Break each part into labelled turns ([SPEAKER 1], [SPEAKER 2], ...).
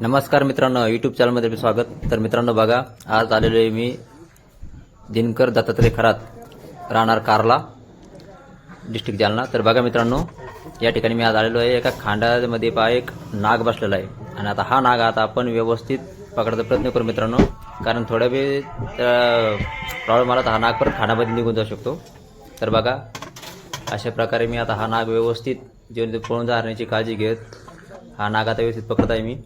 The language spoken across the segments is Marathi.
[SPEAKER 1] नमस्कार मित्रांनो यूट्यूब चॅनलमध्ये स्वागत. तर मित्रांनो बघा आज आलेलो आहे मी दिनकर दत्तात्रय खरात राहणार कारला डिस्ट्रिक्ट जालना. तर बघा मित्रांनो या ठिकाणी मी आज आलेलो आहे एका खांडामध्ये पहा एक नाग बसलेला आहे. आणि आता हा नाग आता आपण व्यवस्थित पकडायचा प्रयत्न करू मित्रांनो. कारण थोड्या वेळ प्रॉब्लेम आला तर हा नाग परत खांडामध्ये निघून जाऊ शकतो. तर बघा अशा प्रकारे मी आता हा नाग व्यवस्थित जेवण पळून जाण्याची काळजी घेत हा नाग आता व्यवस्थित पकडत आहे मी.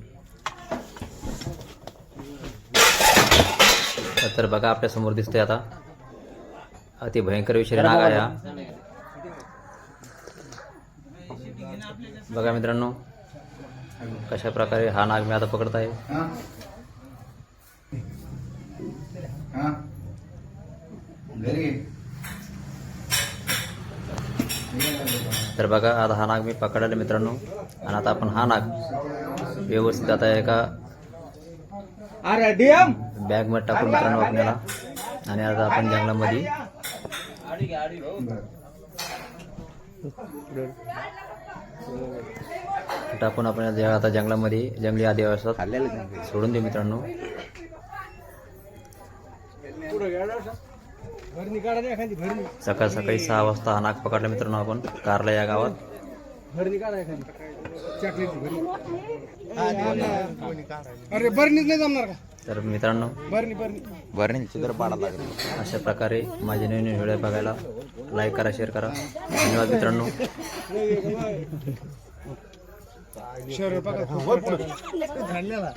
[SPEAKER 1] तर बघा आपल्यासमोर दिसतंय आता. अति भयंकर विषय नाग आहे हा. बघा मित्रांनो कशा प्रकारे हा नाग मी आता पकडत आहे तर बघा आता हा नाग मी पकडला मित्रांनो आणि आता आपण हा नाग व्यवस्थित आता एका
[SPEAKER 2] अरे डीएम
[SPEAKER 1] बॅगमध्ये टाकून मित्रांनो आपल्याला. आणि आता आपण जंगलामध्ये. टाकून आपण आता जंगलामध्ये जंगली आदिवासात सोडून देऊ मित्रांनो. सकाळ सकाळी सहा वाजता हा नाग पकडला मित्रांनो आपण कारला या गावात.
[SPEAKER 2] भरणी काढा एखादी चॉकलेटची भरणी. अरे भरणीच नाही जमणार का?
[SPEAKER 1] तर मित्रांनो
[SPEAKER 2] भरणी भरणी
[SPEAKER 3] भरणी चित्र पाडा लागेल
[SPEAKER 1] अशा प्रकारे माझे नवीन नवीन व्हिडिओ बघायला लाईक करा शेअर करा. धन्यवाद मित्रांनो.
[SPEAKER 2] धरलेला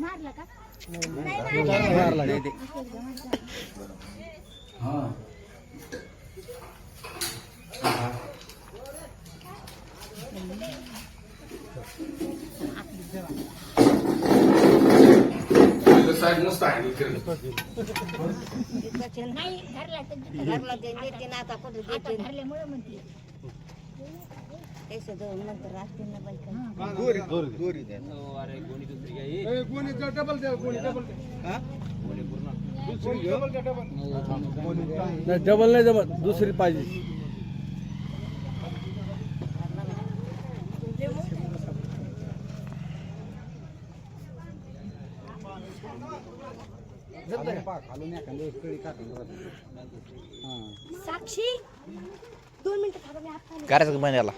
[SPEAKER 4] मारला का? नाही धरला तर
[SPEAKER 5] देते ना आता कुठे देते
[SPEAKER 4] धरल्यामुळे म्हणते
[SPEAKER 5] पैसे नंतर ना
[SPEAKER 2] कोणी कोणी डबल द्या डबल द्या,
[SPEAKER 6] डबल नाही जमत दुसरी पाहिजे.
[SPEAKER 4] साक्षी दोन मिनिटं थांबा मी हात
[SPEAKER 3] करायचं का बंद याला